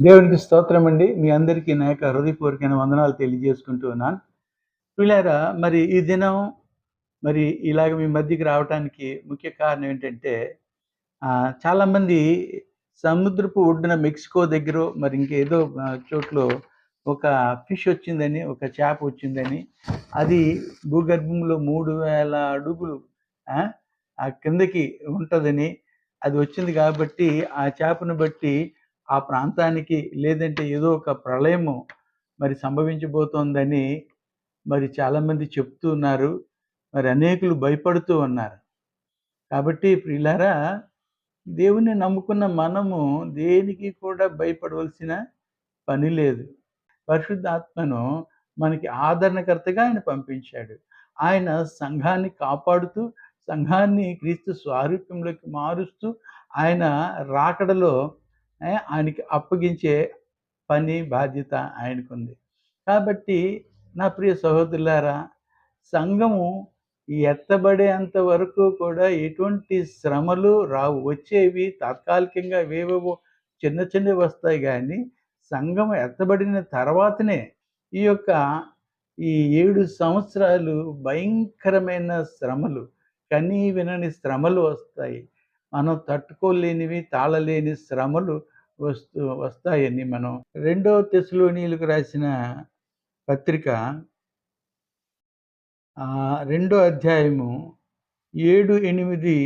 దేవునికి స్తోత్రం అండి. మీ అందరికీ నా యొక్క హృదయపూర్వకమైన వందనాలు తెలియజేసుకుంటూ ఉన్నాను. పిల్లారా మరి ఈ దినం మరి ఇలాగ మీ మధ్యకి రావడానికి ముఖ్య కారణం ఏంటంటే చాలామంది సముద్రపు ఒడ్డున మెక్సికో దగ్గర మరి ఇంకేదో చోట్ల చోట్లో ఒక ఫిష్ వచ్చిందని ఒక చేప వచ్చిందని అది భూగర్భంలో మూడు వేల అడుగులు ఆ కిందకి ఉంటుందని అది వచ్చింది కాబట్టి ఆ చేపను బట్టి ఆ ప్రాంతానికి లేదంటే ఏదో ఒక ప్రళయము మరి సంభవించబోతోందని మరి చాలామంది చెప్తూ ఉన్నారు. మరి అనేకులు భయపడుతూ ఉన్నారు. కాబట్టి ప్రియులారా దేవుని నమ్ముకున్న మనము దేనికి కూడా భయపడవలసిన పని లేదు. పరిశుద్ధాత్మను మనకి ఆదరణకర్తగా ఆయన పంపించాడు. ఆయన సంఘాన్ని కాపాడుతూ సంఘాన్ని క్రీస్తు స్వారూప్యంలోకి మారుస్తూ ఆయన రాకడలో ఆయనకి అప్పగించే పని బాధ్యత ఆయనకుంది. కాబట్టి నా ప్రియ సహోదరులారా సంఘము ఎత్తబడేంత వరకు కూడా ఎటువంటి శ్రమలు రావు. వచ్చేవి తాత్కాలికంగా వేవేవో చిన్న చిన్నవి వస్తాయి కానీ సంఘం ఎత్తబడిన తర్వాతనే ఈ యొక్క ఈ ఏడు సంవత్సరాలు భయంకరమైన శ్రమలు కనీ వినని శ్రమలు వస్తాయి. మనం తట్టుకోలేనివి తాళలేని శ్రమలు వస్తూ వస్తాయని మనం రెండో తెశలోనీలకు రాసిన పత్రిక రెండో అధ్యాయము ఏడు ఎనిమిది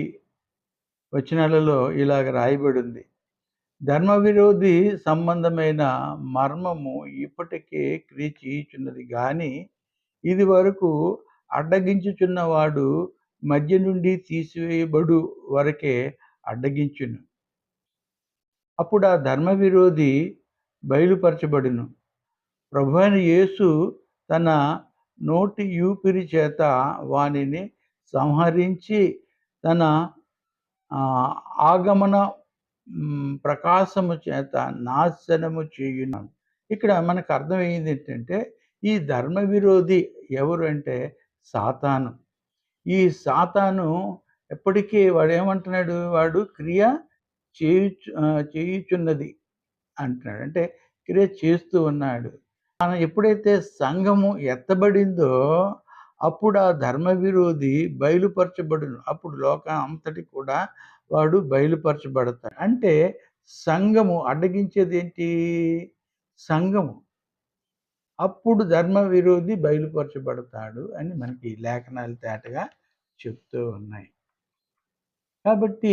వచనాలలో ఇలాగ రాయబడి ఉంది ధర్మ విరోధి సంబంధమైన మర్మము ఇప్పటికే క్రీచిచున్నది కానీ ఇది వరకు అడ్డగించుచున్నవాడు మధ్య నుండి తీసివేయబడు వరకే అడ్డగించును. అప్పుడు ఆ ధర్మ విరోధి బయలుపరచబడును. ప్రభు అయిన యేసు తన నోటి యూపిరి చేత వానిని సంహరించి తన ఆగమన ప్రకాశము చేత నాశనము చేయును. ఇక్కడ మనకు అర్థమయ్యింది ఏంటంటే ఈ ధర్మ విరోధి ఎవరు అంటే సాతాను. ఈ సాతాను ఎప్పటికీ వాడు ఏమంటున్నాడు వాడు క్రియ చేయుచు చేయుచున్నది అంటున్నాడు. అంటే క్రియ చేస్తూ ఉన్నాడు. మనం ఎప్పుడైతే సంఘము ఎత్తబడిందో అప్పుడు ఆ ధర్మ విరోధి బయలుపరచబడును. అప్పుడు లోకం అంతటి కూడా వాడు బయలుపరచబడతాడు. అంటే సంఘము అడ్డగించేది ఏంటి సంఘము. అప్పుడు ధర్మ విరోధి బయలుపరచబడతాడు అని మనకి లేఖనాలు తేటగా చెప్తూ ఉన్నాయి. కాబట్టి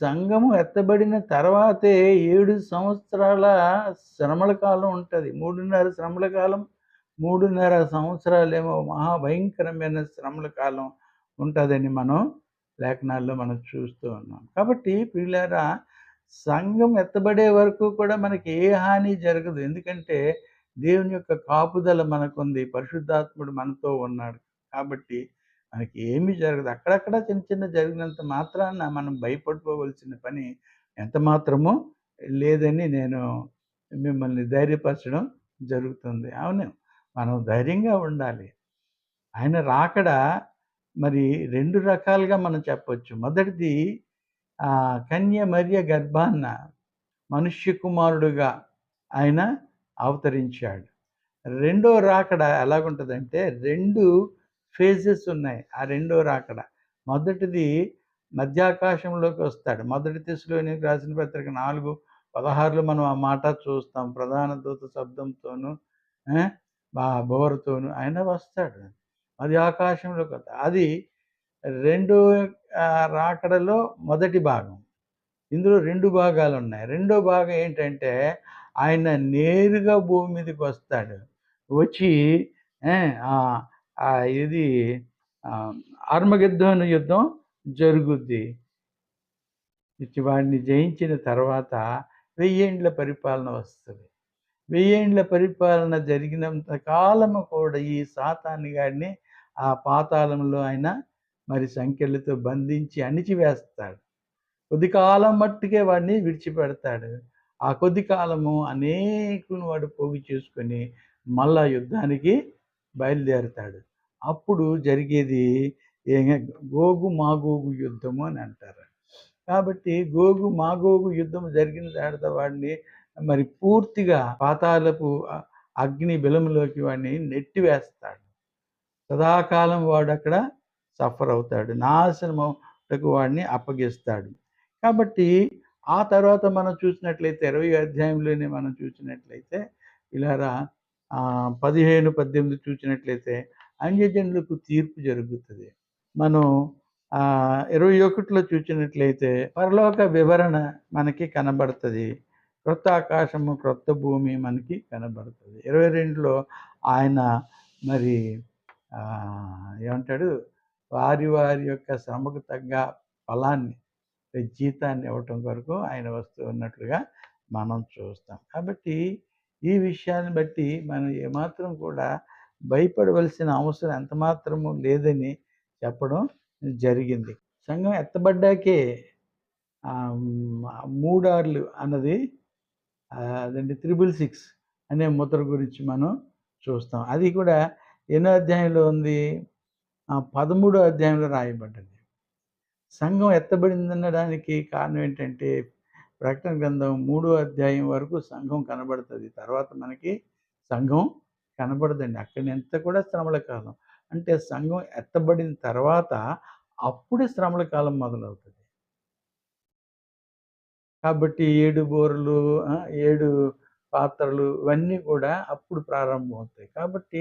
సంఘము ఎత్తబడిన తర్వాతే ఏడు సంవత్సరాల శ్రమల కాలం ఉంటుంది. మూడున్నర శ్రమల కాలం మూడున్నర సంవత్సరాలేమో మహాభయంకరమైన శ్రమల కాలం ఉంటుందని మనం లేఖనాల్లో మనం చూస్తూ ఉన్నాం. కాబట్టి పిల్లారా సంఘం ఎత్తబడే వరకు కూడా మనకి ఏ హాని జరగదు. ఎందుకంటే దేవుని యొక్క కాపుదల మనకుంది. పరిశుద్ధాత్ముడు మనతో ఉన్నాడు. కాబట్టి మనకి ఏమీ జరగదు. అక్కడక్కడ చిన్న చిన్న జరిగినంత మాత్రాన మనం భయపడిపోవలసిన పని ఎంత మాత్రమో లేదని నేను మిమ్మల్ని ధైర్యపరచడం జరుగుతుంది. అవును. మనం ధైర్యంగా ఉండాలి. ఆయన రాకడ మరి రెండు రకాలుగా మనం చెప్పొచ్చు. మొదటిది కన్య మరియ గర్భాన్న మనుష్య కుమారుడుగా ఆయన అవతరించాడు. రెండో రాకడ ఎలాగుంటుందంటే రెండు ఫేజెస్ ఉన్నాయి ఆ రెండో రాకడ. మొదటిది మధ్యాకాశంలోకి వస్తాడు. మొదటి దిశలోని రాసిన పత్రిక నాలుగు పదహారులో మనం ఆ మాట చూస్తాం. ప్రధాన దూత శబ్దంతోనూ ఆ, బా ఆయన వస్తాడు. అది ఆకాశంలోకి వస్తాడు అది రెండో రాకడలో మొదటి భాగం. ఇందులో రెండు భాగాలు ఉన్నాయి రెండో భాగం ఏంటంటే ఆయన నేరుగా భూమి మీదకి వస్తాడు. వచ్చి ఇది ఆర్మగద్దోని యుద్ధం జరుగుద్ది. వాడిని జయించిన తర్వాత వెయ్యేండ్ల పరిపాలన వస్తుంది. వెయ్యేండ్ల పరిపాలన జరిగినంత కాలము కూడా ఈ సాతాన్ని గాడిని ఆ పాతాళంలో ఆయన మరి సంఖ్యలతో బంధించి అణిచివేస్తాడు. కొద్ది కాలం మట్టుకే వాడిని విడిచిపెడతాడు. ఆ కొద్ది కాలము అనేకులను వాడు పోగు చేసుకొని మళ్ళా యుద్ధానికి బయలుదేరుతాడు. అప్పుడు జరిగేది గోగు మాగోగు యుద్ధము అని అంటారు. కాబట్టి గోగు మాగోగు యుద్ధం జరిగిన తర్వాత వాడిని మరి పూర్తిగా పాతాలపు అగ్ని బిలంలోకి వాడిని నెట్టివేస్తాడు. సదాకాలం వాడు అక్కడ సఫర్ అవుతాడు. నాశనముటకు వాడిని అప్పగిస్తాడు. కాబట్టి ఆ తర్వాత మనం చూసినట్లయితే ఇరవై అధ్యాయంలోనే మనం చూసినట్లయితే ఇలారా పదిహేను పద్దెనిమిది చూసినట్లయితే అన్యజనులకు తీర్పు జరుగుతుంది. మనం ఇరవై ఒకటిలో చూసినట్లయితే పరలోక వివరణ మనకి కనబడుతుంది. క్రొత్త ఆకాశము క్రొత్త భూమి మనకి కనబడుతుంది. ఇరవై రెండులో ఆయన మరి ఏమంటాడు? వారి వారి యొక్క శ్రమకు తగ్గ ఫలాన్ని జీతాన్ని ఇవ్వటం కొరకు ఆయన వస్తూ ఉన్నట్లుగా మనం చూస్తాం. కాబట్టి ఈ విషయాన్ని బట్టి మనం ఏమాత్రం కూడా భయపడవలసిన అవసరం ఎంతమాత్రము లేదని చెప్పడం జరిగింది. సంఘం ఎత్తబడ్డాకే మూడార్లు అన్నది అదండి త్రిబుల్ సిక్స్ అనే ముద్ర గురించి మనం చూస్తాం. అది కూడా ఎన్నో అధ్యాయంలో ఉంది. పదమూడో అధ్యాయంలో రాయబడ్డది. సంఘం ఎత్తబడిందనడానికి కారణం ఏంటంటే ప్రకటన గ్రంథం మూడో అధ్యాయం వరకు సంఘం కనబడుతుంది. తర్వాత మనకి సంఘం కనబడదండి. అక్కడి ఎంత కూడా శ్రమల కాలం. అంటే సంఘం ఎత్తబడిన తర్వాత అప్పుడే శ్రమల కాలం మొదలవుతుంది. కాబట్టి ఏడు బోర్లు ఏడు పాత్రలు ఇవన్నీ కూడా అప్పుడు ప్రారంభం అవుతాయి కాబట్టి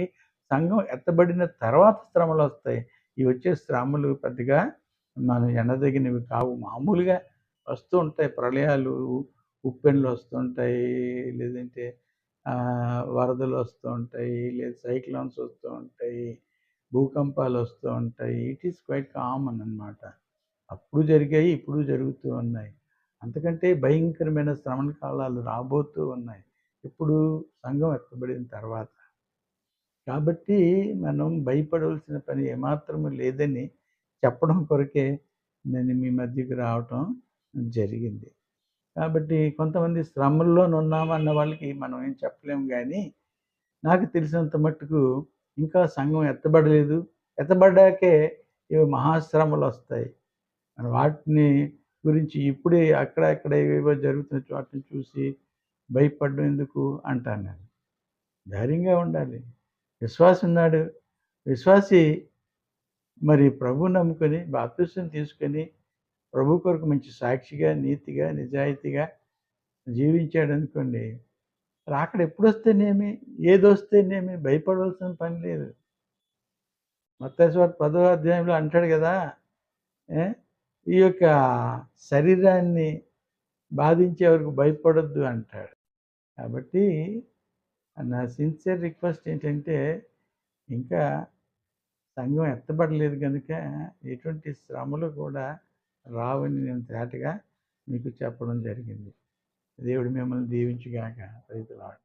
సంఘం ఎత్తబడిన తర్వాత శ్రమలు వస్తాయి ఇవి వచ్చే శ్రమలు పెద్దగా మనం ఎండదగినవి కావు. మామూలుగా వస్తూ ఉంటాయి ప్రళయాలు. ఉప్పెన్లు వస్తుంటాయి లేదంటే వరదలు వస్తూ ఉంటాయి లేదా సైక్లోన్స్ వస్తూ ఉంటాయి భూకంపాలు వస్తూ ఉంటాయి. ఇట్ ఈస్ క్వైట్ కామన్ అన్నమాట. అప్పుడు జరిగాయి ఇప్పుడు జరుగుతూ ఉన్నాయి. అంతకంటే భయంకరమైన శ్రవణ కాలాలు రాబోతూ ఉన్నాయి. ఇప్పుడు సంఘం ఎత్తబడిన తర్వాత. కాబట్టి మనం భయపడవలసిన పని ఏమాత్రము లేదని చెప్పడం కొరకే నేను మీ మధ్యకి రావటం జరిగింది. కాబట్టి కొంతమంది శ్రమల్లో ఉన్నామన్న వాళ్ళకి మనం ఏం చెప్పలేము కానీ నాకు తెలిసినంత మట్టుకు ఇంకా సంఘం ఎత్తబడలేదు. ఎత్తబడ్డాకే ఇవి మహాశ్రమలు వస్తాయి. మన వాటిని గురించి ఇప్పుడే అక్కడ అక్కడ ఏవేవో జరుగుతున్న వాటిని చూసి భయపడడం ఎందుకు అంటాను నేను. ధైర్యంగా ఉండాలి. విశ్వాసం ఉన్నాడు విశ్వాసి మరి ప్రభు నమ్ముకొని బాప్తిసం తీసుకొని ప్రభు కొరకు మంచి సాక్షిగా నీతిగా నిజాయితీగా జీవించాడు అనుకోండి రాకడ ఎప్పుడు వస్తేనేమి ఏది వస్తేనేమి భయపడవలసిన పని లేదు. మత్తేశ్వర పదో అధ్యాయంలో అంటాడు కదా ఈ యొక్క శరీరాన్ని బాధించే వరకు భయపడొద్దు అంటాడు. కాబట్టి నా సిన్సియర్ రిక్వెస్ట్ ఏంటంటే ఇంకా సంఘం ఎత్తబడలేదు కనుక ఎటువంటి శ్రమలు కూడా రావని నేను తేటగా మీకు చెప్పడం జరిగింది. దేవుడు మిమ్మల్ని దీవించుగాక. రైతులాడు